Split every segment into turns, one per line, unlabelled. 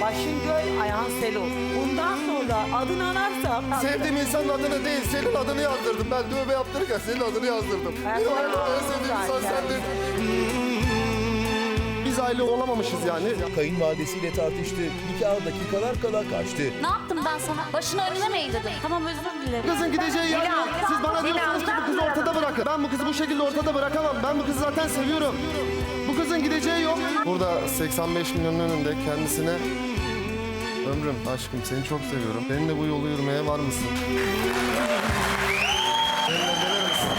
Başın göl, ayağın selo. Bundan sonra adını anarsam...
Sevdiğim insanın adını değil, senin adını yazdırdım. Ben dövme yaptırırken senin adını yazdırdım.
Ben
Benim hayatımda sevdiğim insan sendin. Biz aile olamamışız yani.
Kayınvalidesiyle tartıştı, nikah dakikalar kala kaçtı.
Ne yaptım ben sana? Başını önüne mi eğdirdim? Tamam özür dilerim.
Kızın gideceği yer yok. Siz bana diyorsunuz ki bu kızı ortada bırakın. Ben bu kızı bu şekilde ortada bırakamam. Ben bu kızı zaten seviyorum. Bu kızın gideceği yok. Burada 85 milyonun önünde kendisine Ömrüm, aşkım seni çok seviyorum. Benimle bu yolu yürümeye var mısın? Benimle gelir misin?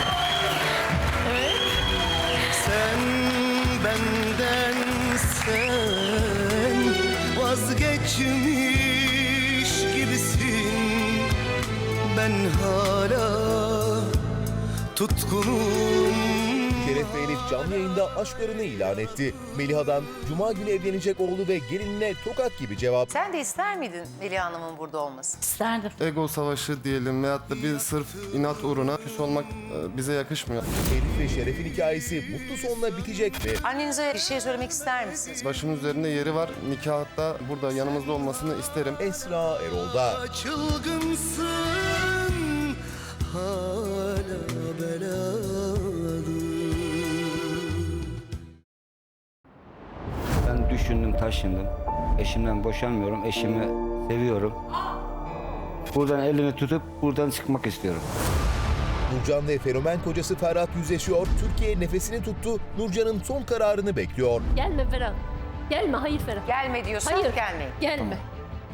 Sen benden sen vazgeçmiş gibisin Ben hala tutkunum
Şeref ve Elif canlı yayında aşklarını ilan etti. Meliha'dan Cuma günü evlenecek oğlu ve gelinine tokat gibi cevap.
Sen de ister miydin Melih Hanım'ın burada olması?
İsterdim.
Ego savaşı diyelim veyahut da bir sırf inat uğruna küs olmak e, bize yakışmıyor.
Elif ve Şeref'in hikayesi mutlu sonla bitecek mi?
Annenize bir şey söylemek ister misiniz?
Başımın üzerinde yeri var. Nikahta burada yanımızda olmasını isterim.
Esra Erol'da.
Çılgınsın
düşündüm taşındım. Eşimden boşanmıyorum. Eşimi seviyorum. Buradan elini tutup buradan çıkmak istiyorum.
Nurcan ve fenomen kocası Ferhat yüzleşiyor. Türkiye nefesini tuttu. Nurcan'ın son kararını bekliyor.
Gelme Ferhat. Gelme hayır Ferhat.
Gelme diyorsan
Hayır.
gelmeyin.
Gelme.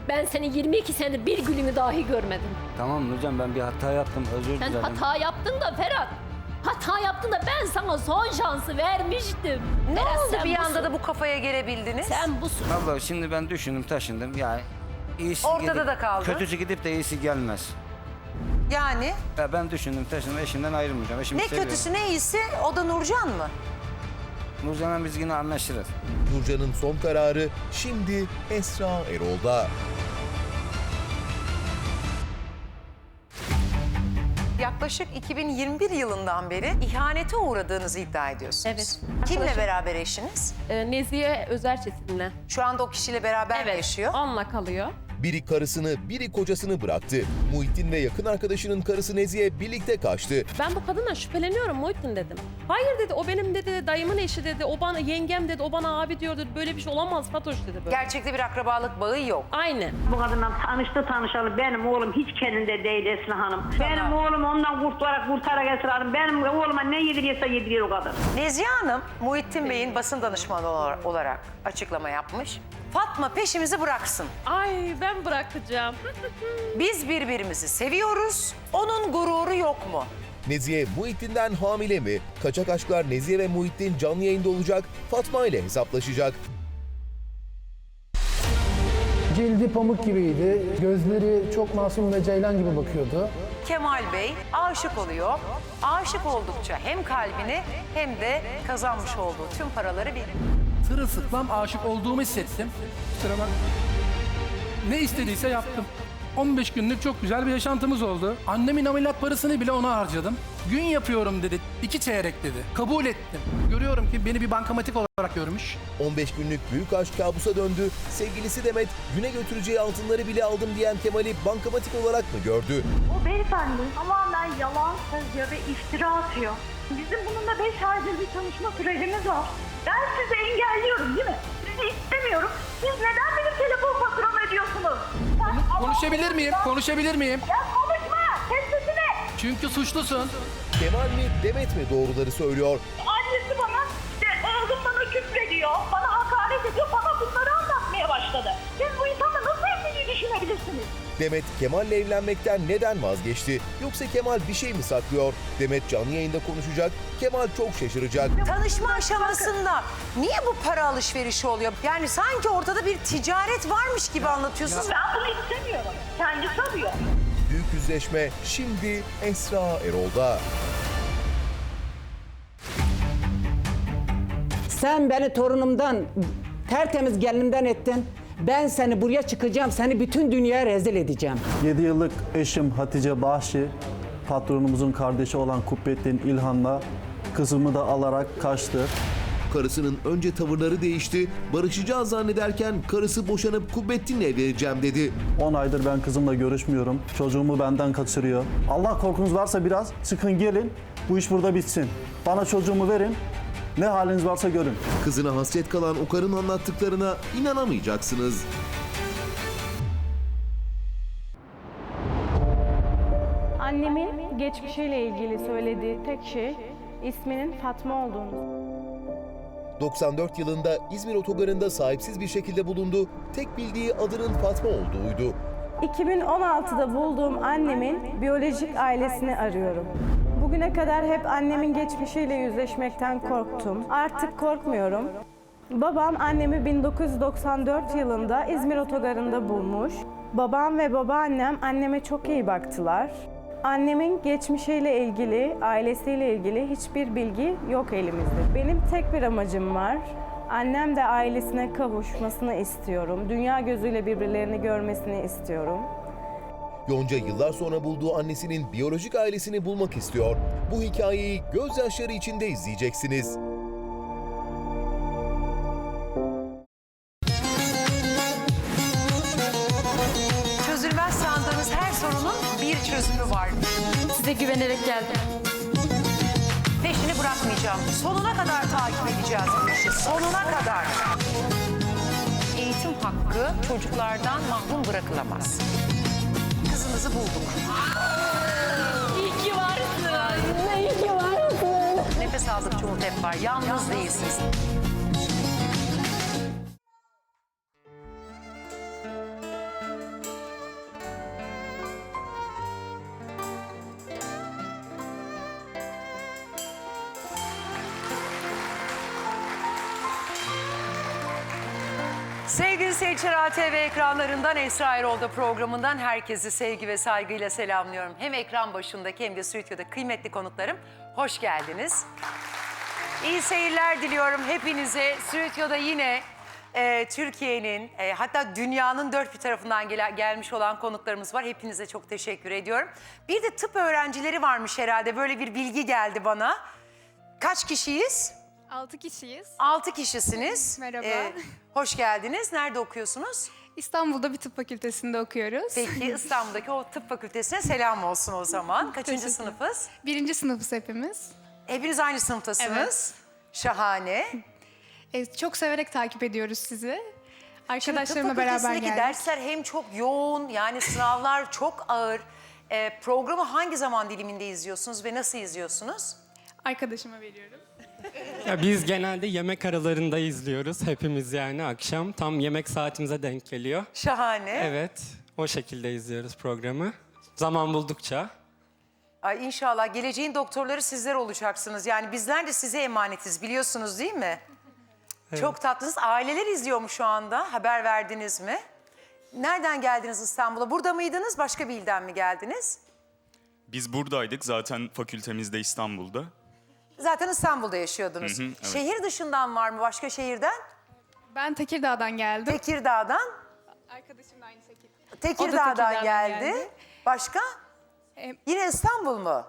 Ben seni 22 senedir bir gülünü dahi görmedim.
Tamam Nurcan ben bir hata yaptım. Özür
Sen
dilerim.
hata yaptın da Ferhat. Hata yaptın da ben sana son şansı vermiştim.
Ne
Ferhat,
oldu
sen
bir anda
busun.
da bu kafaya gelebildiniz?
Sen busun.
Abla şimdi ben düşündüm taşındım. Ya iyisi
Ortada
gidip-
da kaldı.
Kötüsü gidip de iyisi gelmez.
Yani
Ya ben düşündüm taşındım. Eşimden ayrılmayacağım. Eşimi
ne
seviyorum.
kötüsü ne iyisi o da Nurcan mı?
Nurcan'la biz yine anlaşırız.
Nurcan'ın son kararı şimdi Esra Erol'da.
Yaklaşık 2021 yılından beri ihanete uğradığınızı iddia ediyorsunuz.
Evet.
Kimle beraber eşiniz?
Ee, Nezihe Özerçetin'le.
Şu anda o kişiyle beraber mi
Evet.
yaşıyor?
Onunla kalıyor.
Biri karısını, biri kocasını bıraktı. Muhittin ve yakın arkadaşının karısı Nezihe birlikte kaçtı.
Ben bu kadından şüpheleniyorum Muhittin dedim. Hayır dedi o benim dedi dayımın eşi dedi. O bana yengem dedi. O bana abi diyor dedi. Böyle bir şey olamaz Fatoş dedi böyle.
Gerçekte bir akrabalık bağı yok.
Aynen.
Bu kadından tanıştı tanışalı benim oğlum hiç kendinde değil Esra Hanım. Benim oğlum ondan kurtularak kurtarak Esra Hanım. Benim oğluma ne yediriyorsa yediriyor o kadın.
Nezihe Hanım, Muhittin Bey'in basın danışmanı olar- olarak açıklama yapmış. Fatma peşimizi bıraksın.
Ay ben bırakacağım.
Biz birbirimizi seviyoruz. Onun gururu yok mu?
Nezihe Muhittin'den hamile mi? Kaçak aşklar Nezihe ve Muhittin canlı yayında olacak. Fatma ile hesaplaşacak.
Cildi pamuk gibiydi. Gözleri çok masum ve ceylan gibi bakıyordu.
Kemal Bey aşık oluyor. Aşık oldukça hem kalbini hem de kazanmış olduğu tüm paraları verir.
Sırılsıklam aşık olduğumu hissettim. Kusura bak. Ne istediyse yaptım. 15 günlük çok güzel bir yaşantımız oldu. Annemin ameliyat parasını bile ona harcadım. Gün yapıyorum dedi. iki çeyrek dedi. Kabul ettim. Görüyorum ki beni bir bankamatik olarak görmüş.
15 günlük büyük aşk kabusa döndü. Sevgilisi Demet güne götüreceği altınları bile aldım diyen Kemal'i bankamatik olarak mı gördü?
O beyefendi tamamen yalan söylüyor ve iftira atıyor. Bizim bununla 5 aydır bir tanışma sürecimiz var. Ben sizi engelliyorum değil mi? Sizi istemiyorum. Siz neden benim telefon faturamı ödüyorsunuz? Sen-
Konuşabilir miyim? Konuşabilir miyim?
Ya konuşma! Kes sesini!
Çünkü suçlusun.
Kemal mi Demet mi doğruları söylüyor?
Annesi bana, işte oğlum bana küfrediyor, bana hakaret ediyor, bana bunları anlatmaya başladı. Siz bu insanla nasıl evliliği düşünebilirsiniz?
Demet Kemal'le evlenmekten neden vazgeçti? Yoksa Kemal bir şey mi saklıyor? Demet canlı yayında konuşacak. Kemal çok şaşıracak.
Tanışma aşamasında niye bu para alışverişi oluyor? Yani sanki ortada bir ticaret varmış gibi anlatıyorsunuz.
Ben bunu istemiyorum. Kendisi arıyor.
Büyük yüzleşme şimdi Esra Erol'da.
Sen beni torunumdan, tertemiz gelinimden ettin. Ben seni buraya çıkacağım, seni bütün dünyaya rezil edeceğim.
7 yıllık eşim Hatice Bahşi, patronumuzun kardeşi olan Kubbettin İlhan'la kızımı da alarak kaçtı.
Karısının önce tavırları değişti, barışacağız zannederken karısı boşanıp Kubbettin'le evleneceğim dedi.
10 aydır ben kızımla görüşmüyorum. Çocuğumu benden kaçırıyor. Allah korkunuz varsa biraz çıkın gelin. Bu iş burada bitsin. Bana çocuğumu verin. Ne haliniz varsa görün.
Kızına hasret kalan o karın anlattıklarına inanamayacaksınız.
Annemin geçmişiyle ilgili söylediği tek şey isminin Fatma olduğunu.
94 yılında İzmir otogarında sahipsiz bir şekilde bulundu. Tek bildiği adının Fatma olduğuydu.
2016'da bulduğum annemin biyolojik ailesini arıyorum. Bugüne kadar hep annemin geçmişiyle yüzleşmekten korktum. Artık korkmuyorum. Babam annemi 1994 yılında İzmir otogarında bulmuş. Babam ve babaannem anneme çok iyi baktılar. Annemin geçmişiyle ilgili, ailesiyle ilgili hiçbir bilgi yok elimizde. Benim tek bir amacım var. Annem de ailesine kavuşmasını istiyorum. Dünya gözüyle birbirlerini görmesini istiyorum.
Yonca yıllar sonra bulduğu annesinin biyolojik ailesini bulmak istiyor. Bu hikayeyi gözyaşları içinde izleyeceksiniz.
Çözülmez sandığınız her sorunun bir çözümü var.
Size güvenerek geldim.
Peşini bırakmayacağım. Sonuna kadar takip edeceğiz. Sonuna kadar. Eğitim hakkı çocuklardan mahrum bırakılamaz. Kızınızı bulduk.
İyi ki varsın. İyi ki varsın.
Nefes aldıkça umut hep var. Yalnız değilsiniz. Sevgili seyirciler ATV ekranlarından Esra Erol'da programından herkesi sevgi ve saygıyla selamlıyorum. Hem ekran başındaki hem de stüdyoda kıymetli konuklarım hoş geldiniz. İyi seyirler diliyorum hepinize. Stüdyoda yine e, Türkiye'nin e, hatta dünyanın dört bir tarafından gele- gelmiş olan konuklarımız var. Hepinize çok teşekkür ediyorum. Bir de tıp öğrencileri varmış herhalde. Böyle bir bilgi geldi bana. Kaç kişiyiz?
6 kişiyiz.
Altı kişisiniz.
Merhaba.
hoş geldiniz. Nerede okuyorsunuz?
İstanbul'da bir tıp fakültesinde okuyoruz.
Peki İstanbul'daki o tıp fakültesine selam olsun o zaman. Kaçıncı
Teşekkür.
sınıfız?
Birinci sınıfız hepimiz.
Hepiniz aynı sınıftasınız.
Evet.
Şahane.
E, çok severek takip ediyoruz sizi. Arkadaşlarımla
tıp
beraber
fakültesindeki
geldik.
dersler hem çok yoğun yani sınavlar çok ağır. Ee, programı hangi zaman diliminde izliyorsunuz ve nasıl izliyorsunuz?
Arkadaşıma veriyorum.
Ya biz genelde yemek aralarında izliyoruz hepimiz yani akşam. Tam yemek saatimize denk geliyor.
Şahane.
Evet, o şekilde izliyoruz programı. Zaman buldukça.
Ay inşallah geleceğin doktorları sizler olacaksınız. Yani bizler de size emanetiz biliyorsunuz değil mi?
Evet.
Çok tatlısınız. Aileler izliyor mu şu anda? Haber verdiniz mi? Nereden geldiniz İstanbul'a? Burada mıydınız? Başka bir ilden mi geldiniz?
Biz buradaydık zaten fakültemizde İstanbul'da.
Zaten İstanbul'da yaşıyordunuz.
Hı hı, evet.
Şehir dışından var mı? Başka şehirden?
Ben Tekirdağ'dan geldim.
Tekirdağ'dan?
Arkadaşım da aynı şekilde.
Tekirdağ'dan,
Tekirdağ'dan
geldi.
geldi.
Başka?
E,
Yine İstanbul mu?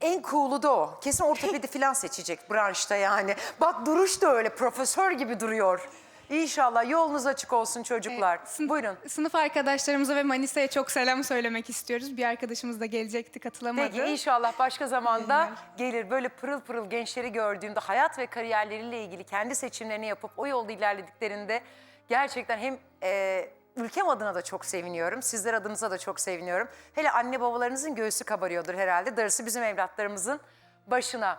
En cool'u da o. Kesin ortopedi falan seçecek branşta yani. Bak duruş da öyle profesör gibi duruyor. İnşallah yolunuz açık olsun çocuklar. Buyurun.
Sınıf arkadaşlarımıza ve Manisa'ya çok selam söylemek istiyoruz. Bir arkadaşımız da gelecekti, katılamadı.
Peki inşallah başka zamanda gelir. Böyle pırıl pırıl gençleri gördüğümde hayat ve kariyerleriyle ilgili kendi seçimlerini yapıp o yolda ilerlediklerinde gerçekten hem e, ülkem adına da çok seviniyorum. Sizler adınıza da çok seviniyorum. Hele anne babalarınızın göğsü kabarıyordur herhalde. Darısı bizim evlatlarımızın başına.